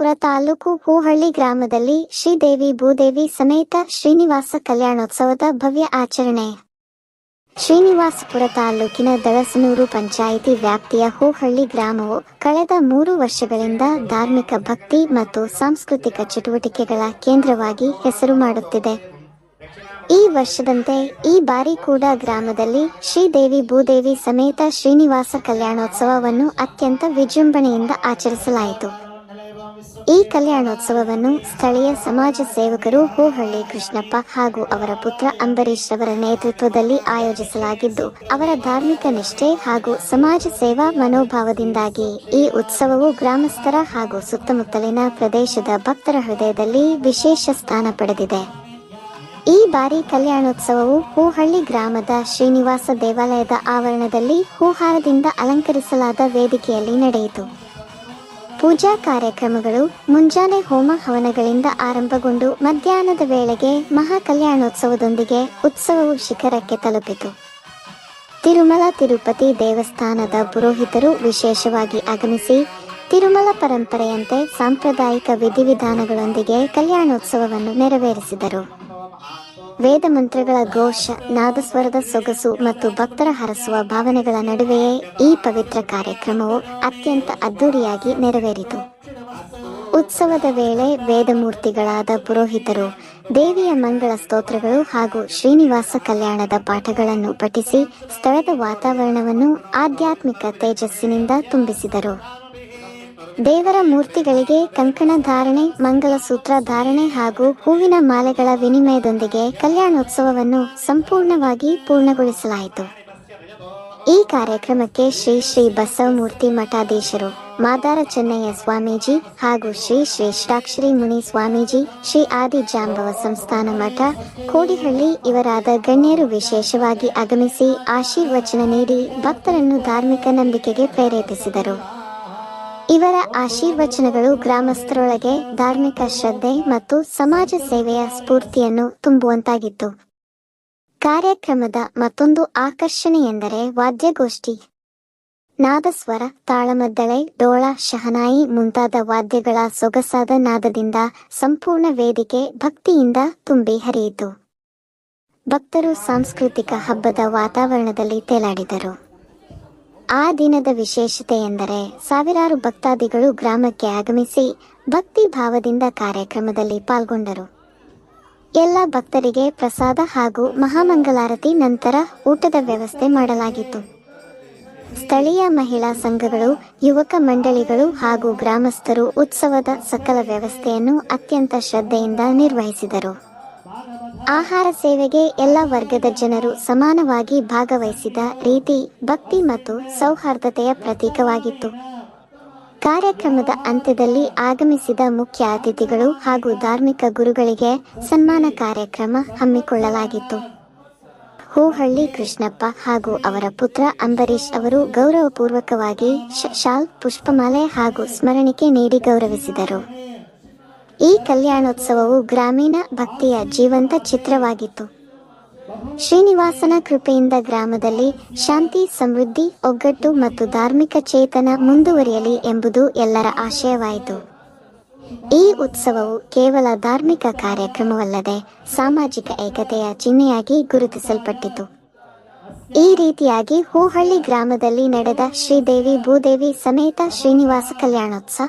ಶ್ರೀನಿವಾಸಪುರ ತಾಲೂಕು ಹೂಹಳ್ಳಿ ಗ್ರಾಮದಲ್ಲಿ ಶ್ರೀದೇವಿ ಭೂದೇವಿ ಸಮೇತ ಶ್ರೀನಿವಾಸ ಕಲ್ಯಾಣೋತ್ಸವದ ಭವ್ಯ ಆಚರಣೆ. ಶ್ರೀನಿವಾಸಪುರ ತಾಲೂಕಿನ ದಳಸನೂರು ಪಂಚಾಯಿತಿ ವ್ಯಾಪ್ತಿಯ ಹೂಹಳ್ಳಿ ಗ್ರಾಮವು ಕಳೆದ ಮೂರು ವರ್ಷಗಳಿಂದ ಧಾರ್ಮಿಕ ಭಕ್ತಿ ಮತ್ತು ಸಾಂಸ್ಕೃತಿಕ ಚಟುವಟಿಕೆಗಳ ಕೇಂದ್ರವಾಗಿ ಹೆಸರು ಮಾಡುತ್ತಿದೆ. ಈ ವರ್ಷದಂತೆ ಈ ಬಾರಿ ಕೂಡ ಗ್ರಾಮದಲ್ಲಿ ಶ್ರೀದೇವಿ ಭೂದೇವಿ ಸಮೇತ ಶ್ರೀನಿವಾಸ ಕಲ್ಯಾಣೋತ್ಸವವನ್ನು ಅತ್ಯಂತ ವಿಜೃಂಭಣೆಯಿಂದ ಆಚರಿಸಲಾಯಿತು. ಈ ಕಲ್ಯಾಣೋತ್ಸವವನ್ನು ಸ್ಥಳೀಯ ಸಮಾಜ ಸೇವಕರು ಹೂಹಳ್ಳಿ ಕೃಷ್ಣಪ್ಪ ಹಾಗೂ ಅವರ ಪುತ್ರ ಅಂಬರೀಶ್ ಅವರ ನೇತೃತ್ವದಲ್ಲಿ ಆಯೋಜಿಸಲಾಗಿದ್ದು, ಅವರ ಧಾರ್ಮಿಕ ನಿಷ್ಠೆ ಹಾಗೂ ಸಮಾಜ ಸೇವಾ ಮನೋಭಾವದಿಂದಾಗಿ ಈ ಉತ್ಸವವು ಗ್ರಾಮಸ್ಥರ ಹಾಗೂ ಸುತ್ತಮುತ್ತಲಿನ ಪ್ರದೇಶದ ಭಕ್ತರ ಹೃದಯದಲ್ಲಿ ವಿಶೇಷ ಸ್ಥಾನ ಪಡೆದಿದೆ. ಈ ಬಾರಿ ಕಲ್ಯಾಣೋತ್ಸವವು ಹೂಹಳ್ಳಿ ಗ್ರಾಮದ ಶ್ರೀನಿವಾಸ ದೇವಾಲಯದ ಆವರಣದಲ್ಲಿ ಹೂಹಾರದಿಂದ ಅಲಂಕರಿಸಲಾದ ವೇದಿಕೆಯಲ್ಲಿ ನಡೆಯಿತು. ಪೂಜಾ ಕಾರ್ಯಕ್ರಮಗಳು ಮುಂಜಾನೆ ಹೋಮ ಹವನಗಳಿಂದ ಆರಂಭಗೊಂಡು ಮಧ್ಯಾಹ್ನದ ವೇಳೆಗೆ ಮಹಾ ಕಲ್ಯಾಣೋತ್ಸವದೊಂದಿಗೆ ಉತ್ಸವವು ಶಿಖರಕ್ಕೆ ತಲುಪಿತು. ತಿರುಮಲ ತಿರುಪತಿ ದೇವಸ್ಥಾನದ ಪುರೋಹಿತರು ವಿಶೇಷವಾಗಿ ಆಗಮಿಸಿ ತಿರುಮಲ ಪರಂಪರೆಯಂತೆ ಸಾಂಪ್ರದಾಯಿಕ ವಿಧಿವಿಧಾನಗಳೊಂದಿಗೆ ಕಲ್ಯಾಣೋತ್ಸವವನ್ನು ನೆರವೇರಿಸಿದರು. ವೇದ ಮಂತ್ರಗಳ ಘೋಷ, ನಾದಸ್ವರದ ಸೊಗಸು ಮತ್ತು ಭಕ್ತರ ಹರಸುವ ಭಾವನೆಗಳ ನಡುವೆಯೇ ಈ ಪವಿತ್ರ ಕಾರ್ಯಕ್ರಮವು ಅತ್ಯಂತ ಅದ್ದೂರಿಯಾಗಿ ನೆರವೇರಿತು. ಉತ್ಸವದ ವೇಳೆ ವೇದಮೂರ್ತಿಗಳಾದ ಪುರೋಹಿತರು, ದೇವಿಯ ಮಂಗಳ ಸ್ತೋತ್ರಗಳು ಹಾಗೂ ಶ್ರೀನಿವಾಸ ಕಲ್ಯಾಣದ ಪಾಠಗಳನ್ನು ಪಠಿಸಿ ಸ್ಥಳದ ವಾತಾವರಣವನ್ನು ಆಧ್ಯಾತ್ಮಿಕ ತೇಜಸ್ಸಿನಿಂದ ತುಂಬಿಸಿದರು. ದೇವರ ಮೂರ್ತಿಗಳಿಗೆ ಕಂಕಣ ಧಾರಣೆ ಮಂಗಲಸೂತ್ರ ಧಾರಣೆ ಹಾಗೂ ಹೂವಿನ ಮಾಲೆಗಳ ವಿನಿಮಯದೊಂದಿಗೆ ಕಲ್ಯಾಣೋತ್ಸವವನ್ನು ಸಂಪೂರ್ಣವಾಗಿ ಪೂರ್ಣಗೊಳಿಸಲಾಯಿತು. ಈ ಕಾರ್ಯಕ್ರಮಕ್ಕೆ ಶ್ರೀ ಶ್ರೀ ಬಸವಮೂರ್ತಿ ಮಠಾಧೀಶರು ಮಾದಾರ ಚೆನ್ನಯ್ಯ ಸ್ವಾಮೀಜಿ ಹಾಗೂ ಶ್ರೀ ಶ್ರೀ ಮುನಿ ಸ್ವಾಮೀಜಿ, ಶ್ರೀ ಆದಿ ಜಾಂಬವ ಸಂಸ್ಥಾನ ಮಠ, ಕೋಡಿಹಳ್ಳಿ ಇವರಾದ ಗಣ್ಯರು ವಿಶೇಷವಾಗಿ ಆಗಮಿಸಿ ಆಶೀರ್ವಚನ ನೀಡಿ ಭಕ್ತರನ್ನು ಧಾರ್ಮಿಕ ನಂಬಿಕೆಗೆ ಪ್ರೇರೇಪಿಸಿದರು. ಇವರ ಆಶೀರ್ವಚನಗಳು ಗ್ರಾಮಸ್ಥರೊಳಗೆ ಧಾರ್ಮಿಕ ಶ್ರದ್ಧೆ ಮತ್ತು ಸಮಾಜ ಸೇವೆಯ ಸ್ಫೂರ್ತಿಯನ್ನು ತುಂಬುವಂತಾಗಿತ್ತು. ಕಾರ್ಯಕ್ರಮದ ಮತ್ತೊಂದು ಆಕರ್ಷಣೆ ಎಂದರೆ ವಾದ್ಯಗೋಷ್ಠಿ. ನಾದಸ್ವರ, ತಾಳಮದ್ದಳೆ, ಡೋಳ, ಶಹನಾಯಿ ಮುಂತಾದ ವಾದ್ಯಗಳ ಸೊಗಸಾದ ನಾದದಿಂದ ಸಂಪೂರ್ಣ ವೇದಿಕೆ ಭಕ್ತಿಯಿಂದ ತುಂಬಿ ಹರಿಯಿತು. ಭಕ್ತರು ಸಾಂಸ್ಕೃತಿಕ ಹಬ್ಬದ ವಾತಾವರಣದಲ್ಲಿ ತೇಲಾಡಿದರು. ಆ ದಿನದ ವಿಶೇಷತೆ ಎಂದರೆ ಸಾವಿರಾರು ಭಕ್ತಾದಿಗಳು ಗ್ರಾಮಕ್ಕೆ ಆಗಮಿಸಿ ಭಕ್ತಿ ಭಾವದಿಂದ ಕಾರ್ಯಕ್ರಮದಲ್ಲಿ ಪಾಲ್ಗೊಂಡರು. ಎಲ್ಲ ಭಕ್ತರಿಗೆ ಪ್ರಸಾದ ಹಾಗೂ ಮಹಾಮಂಗಲಾರತಿ ನಂತರ ಊಟದ ವ್ಯವಸ್ಥೆ ಮಾಡಲಾಗಿತ್ತು. ಸ್ಥಳೀಯ ಮಹಿಳಾ ಸಂಘಗಳು, ಯುವಕ ಮಂಡಳಿಗಳು ಹಾಗೂ ಗ್ರಾಮಸ್ಥರು ಉತ್ಸವದ ಸಕಲ ವ್ಯವಸ್ಥೆಯನ್ನು ಅತ್ಯಂತ ಶ್ರದ್ಧೆಯಿಂದ ನಿರ್ವಹಿಸಿದರು. ಆಹಾರ ಸೇವೆಗೆ ಎಲ್ಲ ವರ್ಗದ ಜನರು ಸಮಾನವಾಗಿ ಭಾಗವಹಿಸಿದ ರೀತಿ, ಭಕ್ತಿ ಮತ್ತು ಸೌಹಾರ್ದತೆಯ ಪ್ರತೀಕವಾಗಿತ್ತು. ಕಾರ್ಯಕ್ರಮದ ಅಂತ್ಯದಲ್ಲಿ ಆಗಮಿಸಿದ ಮುಖ್ಯ ಅತಿಥಿಗಳು ಹಾಗೂ ಧಾರ್ಮಿಕ ಗುರುಗಳಿಗೆ ಸನ್ಮಾನ ಕಾರ್ಯಕ್ರಮ ಹಮ್ಮಿಕೊಳ್ಳಲಾಗಿತ್ತು. ಹೂಹಳ್ಳಿ ಕೃಷ್ಣಪ್ಪ ಹಾಗೂ ಅವರ ಪುತ್ರ ಅಂಬರೀಶ್ ಅವರು ಗೌರವಪೂರ್ವಕವಾಗಿ ಶಾಲ್, ಪುಷ್ಪಮಾಲೆ ಹಾಗೂ ಸ್ಮರಣಿಕೆ ನೀಡಿ ಗೌರವಿಸಿದರು. ಈ ಕಲ್ಯಾಣೋತ್ಸವವು ಗ್ರಾಮೀಣ ಭಕ್ತಿಯ ಜೀವಂತ ಚಿತ್ರವಾಗಿತ್ತು. ಶ್ರೀನಿವಾಸನ ಕೃಪೆಯಿಂದ ಗ್ರಾಮದಲ್ಲಿ ಶಾಂತಿ, ಸಮೃದ್ಧಿ, ಒಗ್ಗಟ್ಟು ಮತ್ತು ಧಾರ್ಮಿಕ ಚೇತನ ಮುಂದುವರಿಯಲಿ ಎಂಬುದು ಎಲ್ಲರ ಆಶಯವಾಯಿತು. ಈ ಉತ್ಸವವು ಕೇವಲ ಧಾರ್ಮಿಕ ಕಾರ್ಯಕ್ರಮವಲ್ಲದೆ ಸಾಮಾಜಿಕ ಏಕತೆಯ ಚಿಹ್ನೆಯಾಗಿ ಗುರುತಿಸಲ್ಪಟ್ಟಿತು. ಈ ರೀತಿಯಾಗಿ ಹೂಹಳ್ಳಿ ಗ್ರಾಮದಲ್ಲಿ ನಡೆದ ಶ್ರೀದೇವಿ ಭೂದೇವಿ ಸಮೇತ ಶ್ರೀನಿವಾಸ ಕಲ್ಯಾಣೋತ್ಸವ